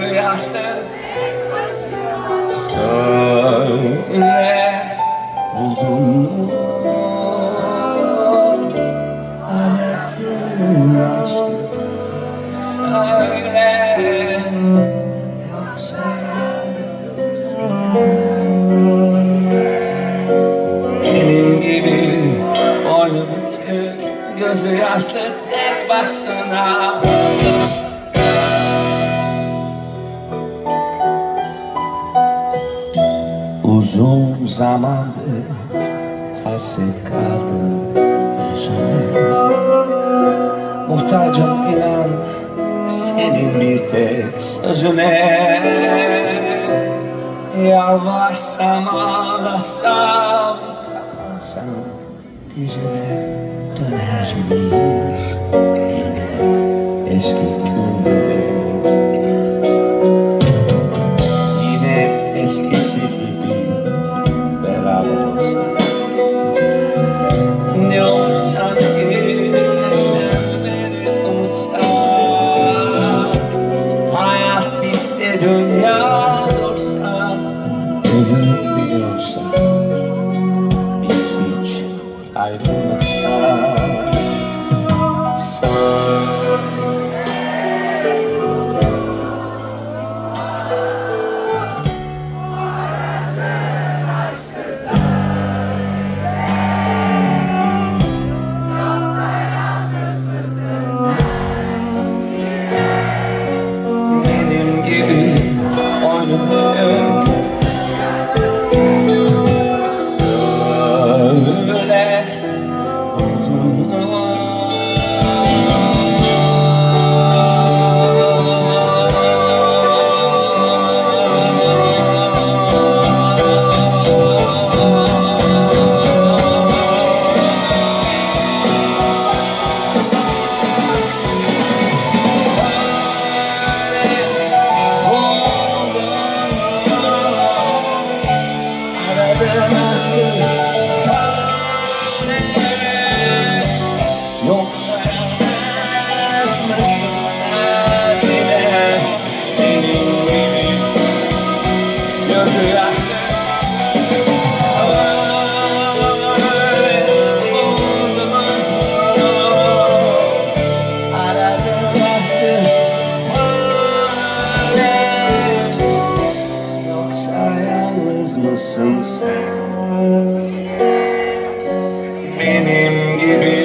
yaşlı Söyle buldun mu aradığın aşkı Söyle. Yoksa Benim gibi boynu bükük Gözü yaşlı tek başına Uzun zamandır hasret kaldım yüzüne Muhtacım inan senin bir tek sözüne Yalvarsam ağlasam kapansam dizine Döner miyiz? Yine eski günlere Yine eskisi gibi ne dünya dursa Ölüm bile olsa Biz hiç ayrılmadık. Master. sen yalnız mısın sen? Benim gibi